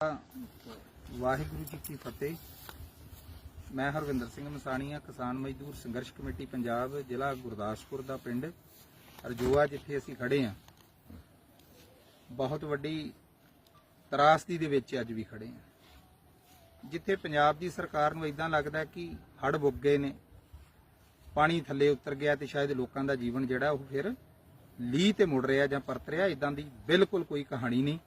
ਵਾਹਿਗੁਰੂ ਜੀ ਕੀ ਫਤਿਹ। ਮੈਂ ਹਰਵਿੰਦਰ ਸਿੰਘ ਮਸਾਣੀਆ, ਕਿਸਾਨ ਮਜ਼ਦੂਰ ਸੰਘਰਸ਼ ਕਮੇਟੀ, ਪੰਜਾਬ, ਜ਼ਿਲ੍ਹਾ ਗੁਰਦਾਸਪੁਰ ਦਾ ਪਿੰਡ ਰਜੋਆ ਜਿੱਥੇ ਅਸੀਂ ਖੜੇ ਹਾਂ। ਬਹੁਤ ਵੱਡੀ ਤਰਾਸਦੀ ਦੇ ਵਿੱਚ ਅੱਜ ਵੀ ਖੜੇ ਆ ਜਿੱਥੇ ਪੰਜਾਬ ਦੀ ਸਰਕਾਰ ਨੂੰ ਇਦਾਂ ਲੱਗਦਾ ਕਿ ਹੜ ਬੁੱਗ ਗਏ ਨੇ, ਪਾਣੀ ਥੱਲੇ ਉਤਰ ਗਿਆ ਤੇ ਸ਼ਾਇਦ ਲੋਕਾਂ ਦਾ ਜੀਵਨ ਜਿਹੜਾ ਉਹ ਫਿਰ ਲੀਹ ਤੇ ਮੁੜ ਰਿਹਾ ਜਾਂ ਪਰਤ ਰਿਹਾ ਇਦਾਂ ਦੀ ਬਿਲਕੁਲ ਕੋਈ ਕਹਾਣੀ ਨਹੀਂ।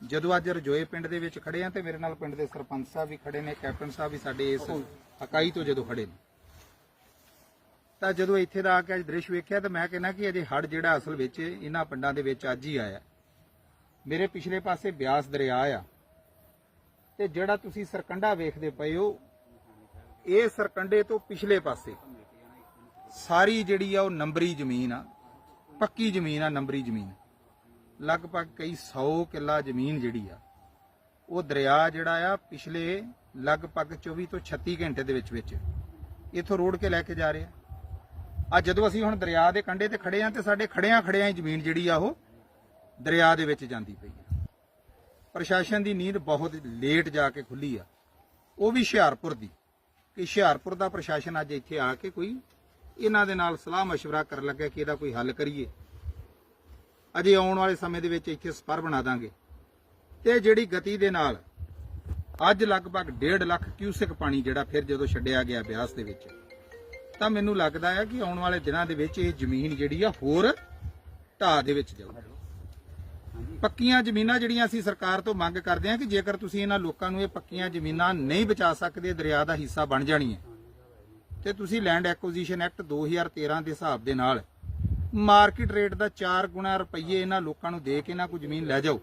ਜਦੋਂ ਅੱਜ ਰਜੋਏ ਪਿੰਡ ਦੇ ਵਿੱਚ ਖੜੇ ਆ ਤੇ ਮੇਰੇ ਨਾਲ ਪਿੰਡ ਦੇ ਸਰਪੰਚ ਸਾਹਿਬ ਵੀ ਖੜੇ ਨੇ, ਕੈਪਟਨ ਸਾਹਿਬ ਵੀ ਸਾਡੇ ਇਸ ਇਕਾਈ ਤੋਂ ਜਦੋਂ ਖੜੇ ਨੇ। ਤਾਂ ਜਦੋਂ ਇੱਥੇ ਦਾ ਆ ਕੇ ਅੱਜ ਦ੍ਰਿਸ਼ ਵੇਖਿਆ ਤਾਂ ਮੈਂ ਕਹਿੰਦਾ ਕਿ ਅਜੇ ਹੜ ਜਿਹੜਾ ਅਸਲ ਵਿੱਚ ਇਹਨਾਂ ਪਿੰਡਾਂ ਦੇ ਵਿੱਚ ਅੱਜ ਹੀ ਆਇਆ। ਮੇਰੇ ਪਿਛਲੇ ਪਾਸੇ ਬਿਆਸ ਦਰਿਆ ਆ। ਤੇ ਜਿਹੜਾ ਤੁਸੀਂ ਸਰਕੰਡਾ ਵੇਖਦੇ ਪਏ ਹੋ, ਇਹ ਸਰਕੰਡੇ ਤੋਂ ਪਿਛਲੇ ਪਾਸੇ ਸਾਰੀ ਜਿਹੜੀ ਆ ਉਹ ਨੰਬਰੀ ਜ਼ਮੀਨ ਆ, ਪੱਕੀ ਜ਼ਮੀਨ ਆ, ਨੰਬਰੀ ਜ਼ਮੀਨ। ਲਗਭਗ ਕਈ 100 ਕਿੱਲਾ ਜ਼ਮੀਨ ਜਿਹੜੀ ਆ ਉਹ ਦਰਿਆ ਜਿਹੜਾ ਆ ਪਿਛਲੇ ਲਗਭਗ 24 ਤੋਂ 36 ਘੰਟੇ ਦੇ ਵਿੱਚ ਵਿੱਚ ਇਥੋਂ ਰੋੜ ਕੇ ਲੈ ਕੇ ਜਾ ਰਿਹਾ ਆ ਜਦੋਂ ਅਸੀਂ ਹੁਣ ਦਰਿਆ ਦੇ ਕੰਢੇ ਤੇ ਖੜੇ ਆ ਤੇ ਸਾਡੇ ਖੜਿਆਂ ਖੜਿਆਂ ਹੀ ਜ਼ਮੀਨ ਜਿਹੜੀ ਆ ਉਹ ਦਰਿਆ ਦੇ ਵਿੱਚ ਜਾਂਦੀ ਪਈ ਆ ਪ੍ਰਸ਼ਾਸਨ ਦੀ ਨੀਂਦ ਬਹੁਤ ਲੇਟ ਜਾ ਕੇ ਖੁੱਲੀ ਆ ਉਹ ਵੀ ਹੁਸ਼ਿਆਰਪੁਰ ਦੀ ਕਿ ਹੁਸ਼ਿਆਰਪੁਰ ਦਾ ਪ੍ਰਸ਼ਾਸਨ ਅੱਜ ਇੱਥੇ ਆ ਕੇ ਕੋਈ ਇਹਨਾਂ ਦੇ ਨਾਲ ਸਲਾਹ مشورہ ਕਰਨ ਲੱਗਾ ਕਿ ਇਹਦਾ ਕੋਈ ਹੱਲ ਕਰੀਏ ਅਜੇ ਆਉਣ ਵਾਲੇ ਸਮੇਂ ਦੇ ਵਿੱਚ ਇੱਥੇ ਸਪਰ ਬਣਾ ਦਾਂਗੇ। ਤੇ ਜਿਹੜੀ ਗਤੀ ਦੇ ਨਾਲ ਅੱਜ ਲਗਭਗ 1.5 ਲੱਖ ਕਿਊਸੈਕ ਪਾਣੀ ਜਿਹੜਾ ਫਿਰ ਜਦੋਂ ਛੱਡਿਆ ਗਿਆ ਬਿਆਸ ਦੇ ਵਿੱਚ, ਤਾਂ ਮੈਨੂੰ ਲੱਗਦਾ ਹੈ ਕਿ ਆਉਣ ਵਾਲੇ ਦਿਨਾਂ ਦੇ ਵਿੱਚ ਇਹ ਜ਼ਮੀਨ ਜਿਹੜੀ ਆ ਹੋਰ ਢਾਹ ਦੇ ਵਿੱਚ ਜਾਊਗੀ। ਪੱਕੀਆਂ ਜ਼ਮੀਨਾਂ ਜਿਹੜੀਆਂ ਅਸੀਂ ਸਰਕਾਰ ਤੋਂ ਮੰਗ ਕਰਦੇ ਹਾਂ ਕਿ ਜੇਕਰ ਤੁਸੀਂ ਇਹਨਾਂ ਲੋਕਾਂ ਨੂੰ ਇਹ ਪੱਕੀਆਂ ਜ਼ਮੀਨਾਂ ਨਹੀਂ ਬਚਾ ਸਕਦੇ, ਦਰਿਆ ਦਾ ਹਿੱਸਾ ਬਣ ਜਾਣੀ ਹੈ, ਤੇ ਤੁਸੀਂ ਲੈਂਡ ਐਕੁਜੀਸ਼ਨ ਐਕਟ 2013 ਦੇ ਹਿਸਾਬ ਦੇ ਨਾਲ ਮਾਰਕੀਟ ਰੇਟ ਦਾ 4 ਗੁਣਾ ਰੁਪਈਏ ਇਹਨਾਂ ਲੋਕਾਂ ਨੂੰ ਦੇ ਕੇ ਇਹਨਾਂ ਕੋਈ ਜ਼ਮੀਨ ਲੈ ਜਾਓ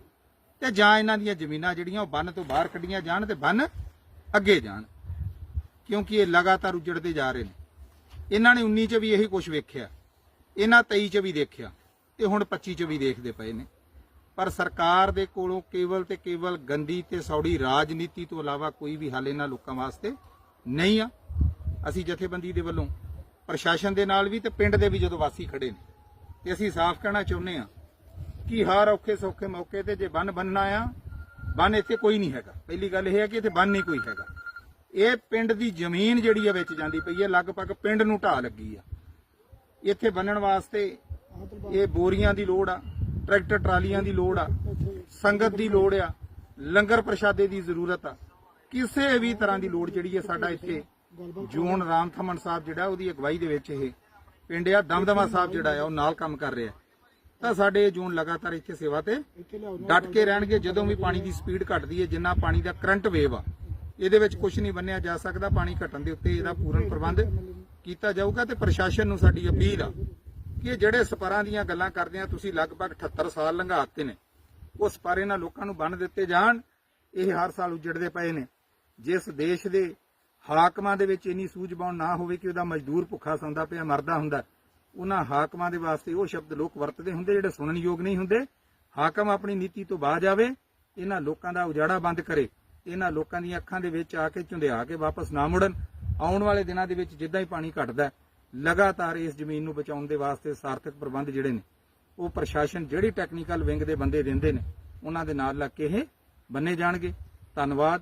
ਤੇ ਜਾਂ ਇਹਨਾਂ ਦੀਆਂ ਜ਼ਮੀਨਾਂ ਜਿਹੜੀਆਂ ਉਹ ਬੰਨ ਤੋਂ ਬਾਹਰ ਕੱਢੀਆਂ ਜਾਣ ਤੇ ਬੰਨ ਅੱਗੇ ਜਾਣ। ਕਿਉਂਕਿ ਇਹ ਲਗਾਤਾਰ ਉਜੜਦੇ ਜਾ ਰਹੇ ਨੇ। ਇਹਨਾਂ ਨੇ 19 ਚ ਵੀ ਇਹੀ ਕੁਝ ਵੇਖਿਆ, ਇਹਨਾਂ 23 ਚ ਵੀ ਦੇਖਿਆ ਤੇ ਹੁਣ 25 ਚ ਵੀ ਦੇਖਦੇ ਪਏ ਨੇ। ਪਰ ਸਰਕਾਰ ਦੇ ਕੋਲੋਂ ਕੇਵਲ ਤੇ ਕੇਵਲ ਗੰਦੀ ਤੇ ਸੌੜੀ ਰਾਜਨੀਤੀ ਤੋਂ ਇਲਾਵਾ ਕੋਈ ਵੀ ਹੱਲ ਇਹਨਾਂ ਲੋਕਾਂ ਵਾਸਤੇ ਨਹੀਂ ਆ। ਅਸੀਂ ਜਥੇਬੰਦੀ ਦੇ ਵੱਲੋਂ, ਪ੍ਰਸ਼ਾਸਨ ਦੇ ਨਾਲ ਵੀ ਤੇ ਪਿੰਡ ਦੇ ਵੀ ਜਦੋਂ ਵਾਸੀ ਖੜੇ ਨੇ ਤੇ ਅਸੀਂ ਸਾਫ਼ ਕਹਿਣਾ ਚਾਹੁੰਦੇ ਆ ਕਿ ਹਰ ਔਖੇ ਸੌਖੇ ਮੌਕੇ ਤੇ ਜੇ ਬੰਨ ਬੰਨਣਾ ਆ, ਬੰਨ ਇੱਥੇ ਕੋਈ ਨਹੀਂ ਹੈਗਾ। ਪਹਿਲੀ ਗੱਲ ਇਹ ਹੈ ਕਿ ਇੱਥੇ ਬੰਨ ਨਹੀਂ ਕੋਈ ਹੈਗਾ। ਇਹ ਪਿੰਡ ਦੀ ਜ਼ਮੀਨ ਜਿਹੜੀ ਆ ਵਿੱਚ ਜਾਂਦੀ ਪਈ ਹੈ ਲਗਭਗ ਪਿੰਡ ਨੂੰ ਢਾਹ ਲੱਗੀ ਆ। ਇੱਥੇ ਬੰਨਣ ਵਾਸਤੇ ਇਹ ਬੋਰੀਆਂ ਦੀ ਲੋੜ ਆ, ਟਰੈਕਟਰ ਟਰਾਲੀਆਂ ਦੀ ਲੋੜ ਆ, ਸੰਗਤ ਦੀ ਲੋੜ ਆ, ਲੰਗਰ ਪ੍ਰਸ਼ਾਦੇ ਦੀ ਜ਼ਰੂਰਤ ਆ। ਕਿਸੇ ਵੀ ਤਰ੍ਹਾਂ ਦੀ ਲੋੜ ਜਿਹੜੀ ਹੈ ਸਾਡਾ ਇੱਥੇ ਜੂਨ ਰਾਮ ਥਮਨ ਸਾਹਿਬ ਜਿਹੜਾ ਉਹਦੀ ਅਗਵਾਈ ਦੇ ਵਿੱਚ ਇਹ ਪਿੰਡ ਆ ਦਮਦਮਾ ਸਾਹਿਬ ਜਿਹੜਾ ਆ, ਉਹ ਨਾਲ ਕੰਮ ਕਰ ਰਿਹਾ। ਤਾਂ ਸਾਡੇ ਜੂਨ ਲਗਾਤਾਰ ਇੱਥੇ ਸੇਵਾ ਤੇ ਡਟ ਕੇ ਰਹਿਣਗੇ, ਜਦੋਂ ਵੀ ਪਾਣੀ ਦੀ ਸਪੀਡ ਘਟਦੀ ਹੈ, ਜਿੰਨਾ ਪਾਣੀ ਦਾ ਕਰੰਟ ਵੇਵ ਆ, ਇਹਦੇ ਵਿੱਚ ਕੁਝ ਨਹੀਂ ਬੰਨਿਆ ਜਾ ਸਕਦਾ, ਪਾਣੀ ਘਟਣ ਦੇ ਉੱਤੇ ਇਹਦਾ ਪੂਰਨ ਪ੍ਰਬੰਧ ਕੀਤਾ ਜਾਊਗਾ ਤੇ ਪ੍ਰਸ਼ਾਸਨ ਨੂੰ ਸਾਡੀ ਅਪੀਲ ਆ ਕਿ ਜਿਹੜੇ ਸਪਰਾਂ ਦੀਆਂ ਗੱਲਾਂ ਕਰਦੇ ਆ, ਤੁਸੀਂ ਲਗਭਗ 78 ਸਾਲ ਲੰਘਾਤੇ ਨੇ। ਉਹ ਸਪਰ ਇਹਨਾਂ ਲੋਕਾਂ ਨੂੰ ਬੰਨ ਦਿੱਤੇ ਜਾਣ, ਇਹ ਹਰ ਸਾਲ ਉਜੜਦੇ ਪਏ ਨੇ। ਜਿਸ ਦੇਸ਼ ਦੇ ਹਾਕਮਾਂ ਦੇ ਵਿੱਚ ਇੰਨੀ ਸੂਝਬੂਝ ਨਾ ਹੋਵੇ ਕਿ ਉਹਦਾ ਮਜ਼ਦੂਰ ਭੁੱਖਾ ਸੌਂਦਾ ਪਿਆ, ਮਰਦਾ ਹੁੰਦਾ। ਉਹਨਾਂ ਹਾਕਮਾਂ ਦੇ ਵਾਸਤੇ ਉਹ ਸ਼ਬਦ ਲੋਕ ਵਰਤਦੇ ਹੁੰਦੇ, ਜਿਹੜੇ ਸੁਣਨ ਯੋਗ ਨਹੀਂ ਹੁੰਦੇ। ਹਾਕਮ ਆਪਣੀ ਨੀਤੀ ਤੋਂ ਬਾਜ ਆਵੇ ਇਹਨਾਂ ਲੋਕਾਂ ਦਾ ਉਜਾੜਾ ਬੰਦ ਕਰੇ। ਇਹਨਾਂ ਲੋਕਾਂ ਦੀਆਂ ਅੱਖਾਂ ਦੇ ਵਿੱਚ ਆ ਕੇ ਝੁੰਦਿਆ ਕੇ ਵਾਪਸ ਨਾ ਮੁੜਨ। ਆਉਣ ਵਾਲੇ ਦਿਨਾਂ ਦੇ ਵਿੱਚ ਜਿੱਦਾਂ ਹੀ ਪਾਣੀ ਘਟਦਾ, ਲਗਾਤਾਰ ਇਸ ਜ਼ਮੀਨ ਨੂੰ ਬਚਾਉਣ ਦੇ ਵਾਸਤੇ ਸਾਰਥਕ ਪ੍ਰਬੰਧ ਜਿਹੜੇ ਨੇ, ਉਹ ਪ੍ਰਸ਼ਾਸਨ ਜਿਹੜੀ ਟੈਕਨੀਕਲ ਵਿੰਗ ਦੇ ਬੰਦੇ ਦਿੰਦੇ ਨੇ, ਉਹਨਾਂ ਦੇ ਨਾਲ ਲੱਗ ਕੇ ਇਹ ਬੰਨੇ ਜਾਣਗੇ। ਧੰਨਵਾਦ।